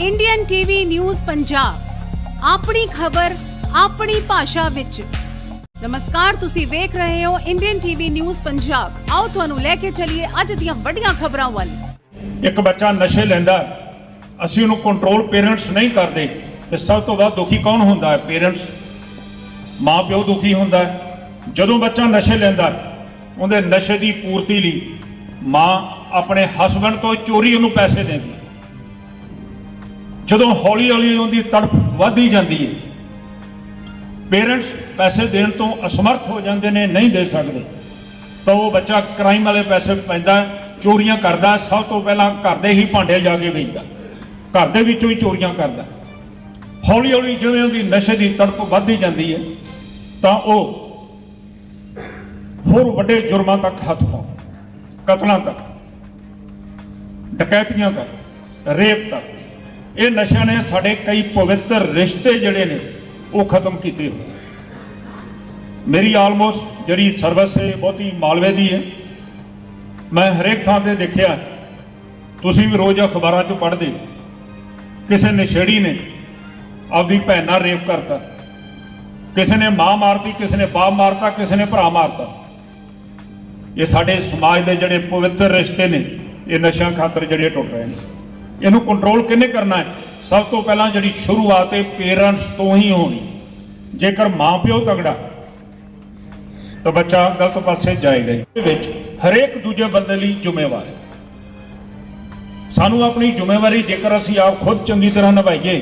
Indian TV news Punjab ਆਪਣੀ ਖਬਰ ਆਪਣੀ ਭਾਸ਼ਾ ਵਿੱਚ। ਨਮਸਕਾਰ ਤੁਸੀਂ ਵੇਖ ਰਹੇ ਹੋ ਇੰਡੀਅਨ ਟੀਵੀ ਨਿਊਜ਼ ਪੰਜਾਬ ਆਓ ਤੁਹਾਨੂੰ ਲੈ ਕੇ ਚੱਲੀਏ ਅੱਜ ਦੀਆਂ ਵੱਡੀਆਂ ਖਬਰਾਂ ਵੱਲ। ਇੱਕ ਬੱਚਾ ਨਸ਼ੇ ਲੈਂਦਾ ਅਸੀਂ ਉਹਨੂੰ ਕੰਟਰੋਲ ਪੇਰੈਂਟਸ ਨਹੀਂ ਕਰਦੇ। ਤੇ ਸਭ ਤੋਂ ਵੱਧ ਦੁਖੀ ਕੌਣ ਹੁੰਦਾ ਹੈ? ਪੇਰੈਂਟਸ ਮਾਂ ਪਿਓ ਦੁਖੀ ਹੁੰਦਾ ਹੈ। ਜਦੋਂ ਬੱਚਾ ਨਸ਼ੇ ਲੈਂਦਾ ਹੈ, ਉਹਦੇ ਨਸ਼ੇ ਦੀ ਪੂਰਤੀ ਲਈ ਮਾਂ ਆਪਣੇ ਹਸਬੰਡ ਤੋਂ ਚੋਰੀ ਉਹਨੂੰ ਪੈਸੇ ਦਿੰਦੀ ਜਦੋਂ ਹੌਲੀ ਹੌਲੀ ਉਹਦੀ ਤੜਫ ਵੱਧਦੀ ਜਾਂਦੀ ਹੈ ਪੇਰੈਂਟਸ ਪੈਸੇ ਦੇਣ ਤੋਂ ਅਸਮਰਥ ਹੋ ਜਾਂਦੇ ਨੇ, ਨਹੀਂ ਦੇ ਸਕਦੇ। ਤਾਂ ਉਹ ਬੱਚਾ ਕ੍ਰਾਈਮ ਵਾਲੇ ਪੈਸੇ ਪੈਂਦਾ, ਚੋਰੀਆਂ ਕਰਦਾ, ਸਭ ਤੋਂ ਪਹਿਲਾਂ ਘਰ ਦੇ ਹੀ ਭਾਂਡੇ ਜਾ ਕੇ ਵੇਚਦਾ। ਘਰ ਦੇ ਵਿੱਚੋਂ ਹੀ ਚੋਰੀਆਂ ਕਰਦਾ। ਹੌਲੀ ਹੌਲੀ ਜਿਵੇਂ ਉਹਦੀ ਨਸ਼ੇ ਦੀ ਤੜਪ ਵੱਧਦੀ ਜਾਂਦੀ ਹੈ, ਤਾਂ ਉਹ ਹੋਰ ਵੱਡੇ ਜੁਰਮਾਂ ਤੱਕ ਹੱਥ ਪਾਉਂਦਾ। ਕਤਲਾਂ ਤੱਕ, ਡਕੈਤੀਆਂ ਤੱਕ, ਰੇਪ ਤੱਕ। ਇਹ ਨਸ਼ਿਆਂ ਨੇ ਸਾਡੇ ਕਈ ਪਵਿੱਤਰ ਰਿਸ਼ਤੇ ਜਿਹੜੇ ਨੇ, ਉਹ ਖਤਮ ਕੀਤੇ ਹੋਏ। ਮੇਰੀ ਆਲਮੋਸਟ ਜਿਹੜੀ ਸਰਵਿਸ ਹੈ ਬਹੁਤੀ ਮਾਲਵੇ ਦੀ ਹੈ। ਮੈਂ ਹਰੇਕ ਥਾਂ ਤੇ ਦੇਖਿਆ, ਤੁਸੀਂ ਵੀ ਰੋਜ਼ ਅਖਬਾਰਾਂ 'ਚ ਪੜ੍ਹਦੇ ਕਿਸੇ ਨਸ਼ੇੜੀ ਨੇ ਆਪਦੀ ਭੈਣ ਨਾਲ ਰੇਪ ਕਰਤਾ। ਕਿਸੇ ਨੇ ਮਾਂ ਮਾਰਤੀ, ਕਿਸੇ ਨੇ ਬਾਪ ਮਾਰਤਾ, ਕਿਸੇ ਨੇ ਭਰਾ ਮਾਰਤਾ। ਇਹ ਸਾਡੇ ਸਮਾਜ ਦੇ ਜਿਹੜੇ ਪਵਿੱਤਰ ਰਿਸ਼ਤੇ ਨੇ, ਇਹ ਨਸ਼ਿਆਂ ਖਾਤਰ ਜਿਹੜੇ ਟੁੱਟ ਰਹੇ ਨੇ। ਇਹਨੂੰ ਕੰਟਰੋਲ ਕਿੰਨੇ ਕਰਨਾ ਹੈ? ਸਭ ਤੋਂ ਪਹਿਲਾਂ ਜਿਹੜੀ ਸ਼ੁਰੂਆਤ ਹੈ ਪੇਰੈਂਟਸ ਤੋਂ ਹੀ ਹੋਣੀ। ਜੇਕਰ ਮਾਂ ਪਿਓ ਤਗੜਾ, ਤਾਂ ਬੱਚਾ ਗਲਤ ਪਾਸੇ ਜਾਏਗਾ ਹੀ। ਵਿੱਚ ਹਰੇਕ ਦੂਜੇ ਬੰਦੇ ਲਈ ਜ਼ਿੰਮੇਵਾਰ ਹੈ। ਸਾਨੂੰ ਆਪਣੀ ਜ਼ਿੰਮੇਵਾਰੀ ਜੇਕਰ ਅਸੀਂ ਆਪ ਖੁਦ ਚੰਗੀ ਤਰ੍ਹਾਂ ਨਿਭਾਈਏ,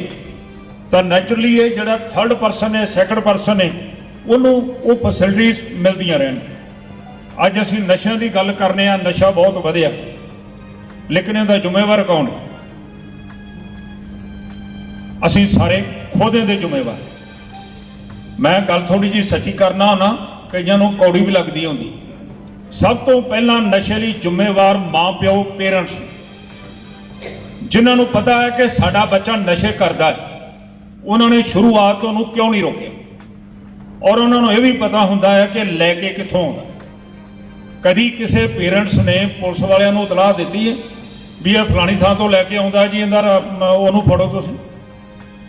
ਤਾਂ ਨੈਚੁਰਲੀ ਇਹ ਜਿਹੜਾ ਥਰਡ ਪਰਸਨ ਹੈ ਸੈਕੰਡ ਪਰਸਨ ਹੈ, ਉਹਨੂੰ ਉਹ ਫੈਸਿਲਿਟੀਆਂ ਮਿਲਦੀਆਂ ਰਹਿਣ। ਅੱਜ ਅਸੀਂ ਨਸ਼ਿਆਂ ਦੀ ਗੱਲ ਕਰਨੇ ਆ, ਨਸ਼ਾ ਬਹੁਤ ਵਧਿਆ। ਲੇਕਿਨ ਇਹਦਾ ਜ਼ਿੰਮੇਵਾਰ ਕੌਣ? ਹੈ ਅਸੀਂ ਸਾਰੇ ਖੁਦ ਇਹਦੇ ਜ਼ਿੰਮੇਵਾਰ। ਮੈਂ ਗੱਲ ਥੋੜੀ ਜੀ ਸੱਚੀ ਕਰਨਾ ਨਾ, ਕਈਆਂ ਨੂੰ ਕੌੜੀ ਵੀ ਲੱਗਦੀ ਹੁੰਦੀ ਸਭ ਤੋਂ ਪਹਿਲਾਂ ਨਸ਼ੇ ਲਈ ਜ਼ਿੰਮੇਵਾਰ ਮਾਪਿਓ ਪੇਰੈਂਟਸ ਜਿਨ੍ਹਾਂ ਨੂੰ ਪਤਾ ਹੈ ਕਿ ਸਾਡਾ ਬੱਚਾ ਨਸ਼ੇ ਕਰਦਾ ਹੈ, ਉਹਨਾਂ ਨੇ ਸ਼ੁਰੂਆਤ ਤੋਂ ਉਹਨੂੰ ਕਿਉਂ ਨਹੀਂ ਰੋਕਿਆ? ਔਰ ਉਹਨਾਂ ਨੂੰ ਇਹ ਵੀ ਪਤਾ ਹੁੰਦਾ ਹੈ ਕਿ ਲੈ ਕੇ ਕਿੱਥੋਂ ਆਉਂਦਾ ਕਦੀ ਕਿਸੇ ਪੇਰੈਂਟਸ ਨੇ ਪੁਲਿਸ ਵਾਲਿਆਂ ਨੂੰ ਇਤਲਾਹ ਦਿੱਤੀ ਹੈ ਵੀ ਇਹ ਫਲਾਣੀ ਥਾਂ ਤੋਂ ਲੈ ਕੇ ਆਉਂਦਾ ਜੀ ਇਹਦਾ ਰ- ਉਹਨੂੰ ਫੜੋ ਤੁਸੀਂ।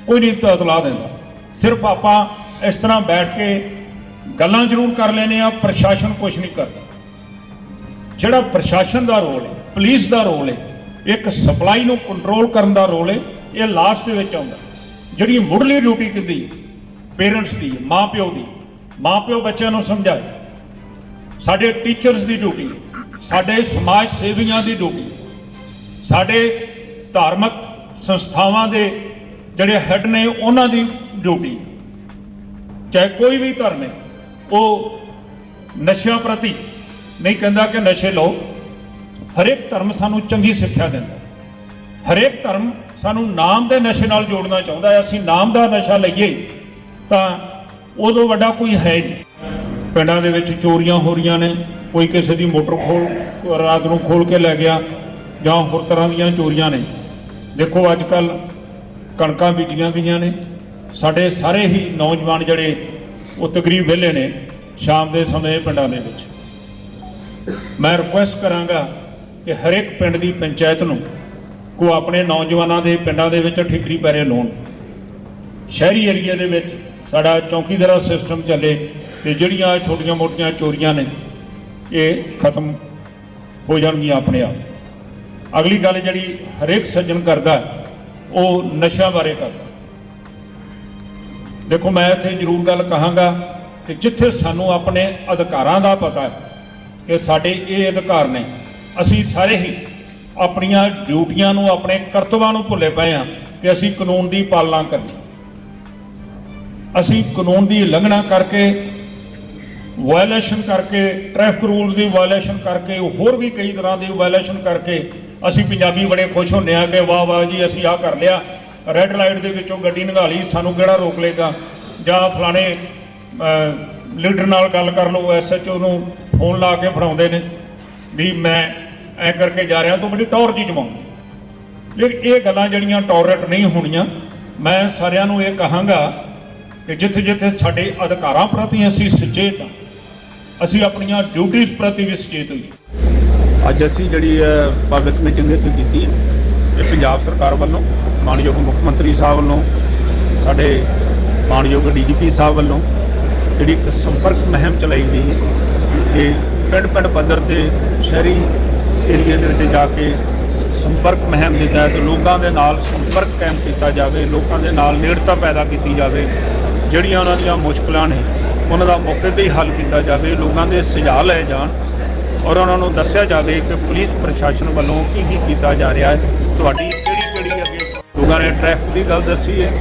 ਕੋਈ ਨਹੀਂ ਤਾਂ ਇਤਲਾਹ ਦਿੰਦਾ। ਸਿਰਫ ਆਪਾਂ ਇਸ ਤਰ੍ਹਾਂ ਬੈਠ ਕੇ ਗੱਲਾਂ ਜ਼ਰੂਰ ਕਰ ਲੈਨੇ ਆ ਪ੍ਰਸ਼ਾਸਨ ਕੁਝ ਨਹੀਂ ਕਰਦਾ। ਜਿਹੜਾ ਪ੍ਰਸ਼ਾਸਨ ਦਾ ਰੋਲ ਹੈ ਪੁਲਿਸ ਦਾ ਰੋਲ ਹੈ ਇੱਕ ਸਪਲਾਈ ਨੂੰ ਕੰਟਰੋਲ ਕਰਨ ਦਾ ਰੋਲ ਹੈ ਇਹ ਲਾਸਟ ਦੇ ਵਿੱਚ ਆਉਂਦਾ। ਜਿਹੜੀ ਮੁੱਢਲੀ ਡਿਊਟੀ ਕਿੱਦੀ ਪੇਰੈਂਟਸ ਦੀ ਹੈ, ਮਾਂ ਪਿਓ ਦੀ ਮਾਂ ਪਿਓ ਬੱਚਿਆਂ ਨੂੰ ਸਮਝਾਏ। ਸਾਡੇ ਟੀਚਰਸ ਦੀ ਡਿਊਟੀ ਸਾਡੇ ਸਮਾਜ ਸੇਵੀਆਂ ਦੀ ਡਿਊਟੀ ਸਾਡੇ ਧਾਰਮਿਕ ਸੰਸਥਾਵਾਂ ਦੇ ਜਿਹੜੇ ਹੈੱਡ ਨੇ ਉਹਨਾਂ ਦੀ ਡਿਊਟੀ। ਚਾਹੇ ਕੋਈ ਵੀ ਧਰਮ ਹੈ, ਉਹ ਨਸ਼ਿਆਂ ਪ੍ਰਤੀ ਨਹੀਂ ਕਹਿੰਦਾ ਕਿ ਨਸ਼ੇ ਲਓ। ਹਰੇਕ ਧਰਮ ਸਾਨੂੰ ਚੰਗੀ ਸਿੱਖਿਆ ਦਿੰਦਾ। ਹਰੇਕ ਧਰਮ ਸਾਨੂੰ ਨਾਮ ਦੇ ਨਸ਼ੇ ਨਾਲ ਜੋੜਨਾ ਚਾਹੁੰਦਾ ਹੈ। ਅਸੀਂ ਨਾਮ ਦਾ ਨਸ਼ਾ ਲਈਏ, ਤਾਂ ਉਦੋਂ ਵੱਡਾ ਕੋਈ ਹੈ ਹੀ ਨਹੀਂ। ਪਿੰਡਾਂ ਦੇ ਵਿੱਚ ਚੋਰੀਆਂ ਹੋ ਰਹੀਆਂ ਨੇ। ਕੋਈ ਕਿਸੇ ਦੀ ਮੋਟਰ ਖੋਲ ਰਾਤ ਨੂੰ ਖੋਲ ਕੇ ਲੈ ਗਿਆ ਜਾਂ ਹੋਰ ਤਰ੍ਹਾਂ ਦੀਆਂ ਚੋਰੀਆਂ ਨੇ। ਦੇਖੋ ਅੱਜ ਕੱਲ੍ਹ ਕਣਕਾਂ ਬੀਜੀਆਂ ਗਈਆਂ ਨੇ। ਸਾਡੇ ਸਾਰੇ ਹੀ ਨੌਜਵਾਨ ਜਿਹੜੇ ਉਹ ਤਕਰੀਬ ਵਿਹਲੇ ਨੇ ਸ਼ਾਮ ਦੇ ਸਮੇਂ ਪਿੰਡਾਂ ਦੇ ਵਿੱਚ। ਮੈਂ ਰਿਕੁਐਸਟ ਕਰਾਂਗਾ ਕਿ ਹਰੇਕ ਪਿੰਡ ਦੀ ਪੰਚਾਇਤ ਨੂੰ ਕੋ ਆਪਣੇ ਨੌਜਵਾਨਾਂ ਦੇ ਪਿੰਡਾਂ ਦੇ ਵਿੱਚ ਠਿਕਰੀ ਪੈਰੇ ਲਾਉਣ। ਸ਼ਹਿਰੀ ਏਰੀਆ ਦੇ ਵਿੱਚ ਸਾਡਾ ਚੌਕੀਦਾਰਾ ਸਿਸਟਮ ਚੱਲੇ ਤੇ ਜਿਹੜੀਆਂ ਛੋਟੀਆਂ-ਮੋਟੀਆਂ ਚੋਰੀਆਂ ਨੇ ਇਹ ਖਤਮ ਹੋ ਜਾਣਗੀਆਂ ਆਪਣੇ ਆਪ। ਅਗਲੀ ਗੱਲ ਜਿਹੜੀ ਹਰੇਕ ਸੱਜਣ ਕਰਦਾ ਹੈ, ਉਹ ਨਸ਼ਾ ਬਾਰੇ ਕਰਦਾ। ਦੇਖੋ, ਮੈਂ ਇੱਥੇ ਜ਼ਰੂਰ ਗੱਲ ਕਹਾਂਗਾ ਕਿ ਜਿੱਥੇ ਸਾਨੂੰ ਆਪਣੇ ਅਧਿਕਾਰਾਂ ਦਾ ਪਤਾ ਹੈ ਕਿ ਸਾਡੇ ਇਹ ਅਧਿਕਾਰ ਨੇ, ਅਸੀਂ ਸਾਰੇ ਹੀ ਆਪਣੀਆਂ ਡਿਊਟੀਆਂ ਨੂੰ, ਆਪਣੇ ਕਰਤੱਵਾਂ ਨੂੰ ਭੁੱਲੇ ਪਏ ਹਾਂ ਕਿ ਅਸੀਂ ਕਾਨੂੰਨ ਦੀ ਪਾਲਣਾ ਕਰਨੀ। ਅਸੀਂ ਕਾਨੂੰਨ ਦੀ ਉਲੰਘਣਾ ਕਰਕੇ ਵਾਇਲੇਸ਼ਨ ਕਰਕੇ ਟ੍ਰੈਫਿਕ ਰੂਲਸ ਦੀ ਵਾਇਲੇਸ਼ਨ ਕਰਕੇ, ਹੋਰ ਵੀ ਕਈ ਤਰ੍ਹਾਂ ਦੀ ਵਾਇਲੇਸ਼ਨ ਕਰਕੇ ਅਸੀਂ ਪੰਜਾਬੀ ਬੜੇ ਖੁਸ਼ ਹੁੰਦੇ ਆ ਕਿ ਵਾਹ ਵਾਹ ਜੀ, ਅਸੀਂ ਆਹ ਕਰ ਲਿਆ। ਰੈੱਡ ਲਾਈਟ ਦੇ ਵਿੱਚੋਂ ਗੱਡੀ ਨਿਗਾਹ ਲਈ, ਸਾਨੂੰ ਕਿਹੜਾ ਰੋਕ ਲੇਗਾ ਜਾਂ ਫਲਾਣੇ ਲੀਡਰ ਨਾਲ ਗੱਲ ਕਰ ਲਓ ਐਸਐਚਓ ਨੂੰ ਫੋਨ ਲਾ ਕੇ ਫੜਾਉਂਦੇ ਨੇ ਵੀ ਮੈਂ ਐ ਕਰਕੇ ਜਾ ਰਿਹਾ, ਤੂੰ ਮੇਰੀ ਟੌਰ ਜੀ ਜਮਾਉਂ। ਲੇਕਿਨ ਇਹ ਗੱਲਾਂ ਜਿਹੜੀਆਂ ਟੋਲਰੇਟ ਨਹੀਂ ਹੋਣੀਆਂ, ਮੈਂ ਸਾਰਿਆਂ ਨੂੰ ਇਹ ਕਹਾਂਗਾ ਕਿ ਜਿੱਥੇ ਜਿੱਥੇ ਸਾਡੇ ਅਧਿਕਾਰਾਂ ਪ੍ਰਤੀ ਅਸੀਂ ਸੁਚੇਤ ਹਾਂ, ਅਸੀਂ ਆਪਣੀਆਂ ਡਿਊਟੀਆਂ ਪ੍ਰਤੀ ਵੀ ਸੁਚੇਤ ਹੋਈਏ। ਅੱਜ ਅਸੀਂ ਜਿਹੜੀ ਹੈ ਪਬਲਿਕ ਮੀਟਿੰਗ ਇੱਥੇ ਕੀਤੀ ਹੈ, ਇਹ ਪੰਜਾਬ ਸਰਕਾਰ ਵੱਲੋਂ, ਮਾਨਯੋਗ ਮੁੱਖ ਮੰਤਰੀ ਸਾਹਿਬ ਵੱਲੋਂ, ਸਾਡੇ ਮਾਨਯੋਗ ਡੀਜੀਪੀ ਸਾਹਿਬ ਵੱਲੋਂ ਜਿਹੜੀ ਇੱਕ ਸੰਪਰਕ ਮੁਹਿੰਮ ਚਲਾਈ ਗਈ ਹੈ ਇਹ ਪਿੰਡ ਪਿੰਡ ਪੱਧਰ ਤੇ ਸ਼ਹਿਰੀ ਏਰੀਏ ਦੇ ਵਿੱਚ ਜਾ ਕੇ ਸੰਪਰਕ ਮਹਿਮ ਦੇ ਤਹਿਤ ਲੋਕਾਂ ਦੇ ਨਾਲ ਸੰਪਰਕ ਕਾਇਮ ਕੀਤਾ ਜਾਵੇ, ਲੋਕਾਂ ਦੇ ਨਾਲ ਨੇੜਤਾ ਪੈਦਾ ਕੀਤੀ ਜਾਵੇ, ਜਿਹੜੀਆਂ ਉਹਨਾਂ ਦੀਆਂ ਮੁਸ਼ਕਲਾਂ ਨੇ, ਉਹਨਾਂ ਦਾ ਮੌਕੇ ਤੇ ਹੀ ਹੱਲ ਕੀਤਾ ਜਾਵੇ, ਲੋਕਾਂ ਦੇ ਸੁਝਾਅ ਲਏ ਜਾਣ ਔਰ ਉਹਨਾਂ ਨੂੰ ਦੱਸਿਆ ਜਾਵੇ ਕਿ ਪੁਲਿਸ ਪ੍ਰਸ਼ਾਸਨ ਵੱਲੋਂ ਕੀ ਕੀ ਕੀਤਾ ਜਾ ਰਿਹਾ ਹੈ। ਤੁਹਾਡੀ ਕਿਹੜੀ ਕਿਹੜੀ ਅੱਗੇ ਲੋਕਾਂ ਨੇ ਟ੍ਰੈਫਿਕ ਦੀ ਗੱਲ ਦੱਸੀ ਹੈ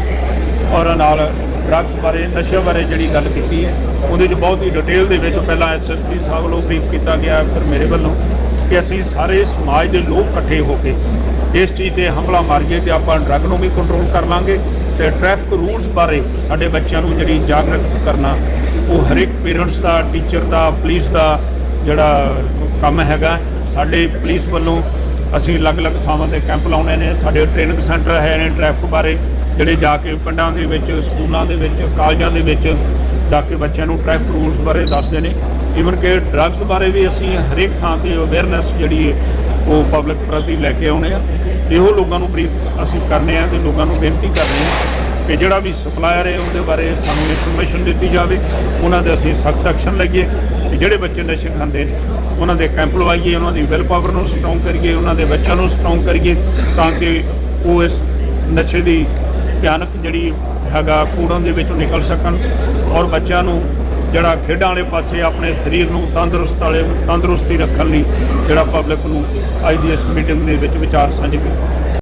ਔਰ ਨਾਲ ਡਰੱਗਸ ਬਾਰੇ ਨਸ਼ੇ ਬਾਰੇ ਜਿਹੜੀ ਗੱਲ ਕੀਤੀ ਹੈ, ਉਹਦੇ 'ਚ ਬਹੁਤ ਹੀ ਡਿਟੇਲ ਦੇ ਵਿੱਚ ਪਹਿਲਾਂ ਐਸਐਸਪੀ ਸਾਹਿਬ ਵੱਲੋਂ ਬਰੀਫ ਕੀਤਾ ਗਿਆ ਫਿਰ ਮੇਰੇ ਵੱਲੋਂ ਕਿ ਅਸੀਂ ਸਾਰੇ ਸਮਾਜ ਦੇ ਲੋਕ ਇਕੱਠੇ ਹੋ ਕੇ ਇਸ ਚੀਜ਼ ਤੇ ਹਮਲਾ ਮਾਰੀਏ ਤੇ ਆਪਾਂ ਡਰੱਗ ਨੂੰ ਵੀ ਕੰਟਰੋਲ ਕਰ ਲਾਂਗੇ ਤੇ ਟ੍ਰੈਫਿਕ ਰੂਲਸ ਬਾਰੇ ਸਾਡੇ ਬੱਚਿਆਂ ਨੂੰ ਜਿਹੜੀ ਜਾਗਰੂਕ ਕਰਨਾ, ਉਹ ਹਰੇਕ ਪੇਰੈਂਟਸ ਦਾ ਟੀਚਰ ਦਾ ਪੁਲਿਸ ਦਾ ਜਿਹੜਾ ਕੰਮ ਹੈਗਾ, ਸਾਡੇ ਪੁਲਿਸ ਵੱਲੋਂ ਅਸੀਂ ਅਲੱਗ-ਅਲੱਗ ਥਾਵਾਂ ਤੇ ਕੈਂਪ ਲਾਉਣੇ ਨੇ। ਸਾਡੇ ਟ੍ਰੇਨਿੰਗ ਸੈਂਟਰ ਹੈ ਨੇ ਟ੍ਰੈਫਿਕ ਬਾਰੇ, ਜਿਹੜੇ ਜਾ ਕੇ ਪਿੰਡਾਂ ਦੇ ਵਿੱਚ, ਸਕੂਲਾਂ ਦੇ ਵਿੱਚ, ਕਾਲਜਾਂ ਦੇ ਵਿੱਚ ਜਾ ਕੇ ਬੱਚਿਆਂ ਨੂੰ ਟ੍ਰੈਫਿਕ ਰੂਲਸ ਬਾਰੇ ਦੱਸਦੇ ਨੇ। ਈਵਨ ਕਿ ਡਰੱਗਸ ਬਾਰੇ ਵੀ ਅਸੀਂ ਹਰੇਕ ਥਾਂ ਤੇ ਅਵੇਅਰਨੈਸ ਜਿਹੜੀ ਹੈ, ਉਹ ਪਬਲਿਕ ਪ੍ਰਤੀ ਲੈ ਕੇ ਆਉਣੇ ਆ। ਇਹੋ ਲੋਕਾਂ ਨੂੰ ਬਰੀਫ ਅਸੀਂ ਕਰਨੇ ਆ ਤੇ ਲੋਕਾਂ ਨੂੰ ਬੇਨਤੀ ਕਰਨੇ ਆ ਕਿ ਜਿਹੜਾ ਵੀ ਸਪਲਾਇਰ ਹੈ ਉਹਦੇ ਬਾਰੇ ਸਾਨੂੰ ਇਨਫੋਰਮੇਸ਼ਨ ਦਿੱਤੀ ਜਾਵੇ। ਉਹਨਾਂ ਦੇ ਅਸੀਂ ਸਖਤ ਐਕਸ਼ਨ ਲਈਏ ਕਿ ਜਿਹੜੇ ਬੱਚੇ ਨਸ਼ੇ ਖਾਂਦੇ ਨੇ, ਉਹਨਾਂ ਦੇ ਕੈਂਪ ਲਵਾਈਏ, ਉਹਨਾਂ ਦੀ ਵਿਲ ਪਾਵਰ ਨੂੰ ਸਟਰੋਂਗ ਕਰੀਏ, ਉਹਨਾਂ ਦੇ ਬੱਚਿਆਂ ਨੂੰ ਸਟਰੋਂਗ ਕਰੀਏ ਤਾਂ ਕਿ ਉਹ ਇਸ ਨਸ਼ੇ ਦੀ ਭਿਆਨਕ ਜਿਹੜੀ ਹੈਗਾ ਕੂੜਾਂ ਦੇ ਵਿੱਚੋਂ ਨਿਕਲ ਸਕਣ ਔਰ ਬੱਚਿਆਂ ਨੂੰ ਜਿਹੜਾ ਖੇਡਾਂ ਵਾਲੇ ਪਾਸੇ ਆਪਣੇ ਸਰੀਰ ਨੂੰ ਤੰਦਰੁਸਤ ਵਾਲੇ ਤੰਦਰੁਸਤੀ ਰੱਖਣ ਲਈ ਜਿਹੜਾ ਪਬਲਿਕ ਨੂੰ ਅੱਜ ਦੀ ਇਸ ਮੀਟਿੰਗ ਦੇ ਵਿੱਚ ਵਿਚਾਰ ਸਾਂਝੇ ਕੀਤੇ।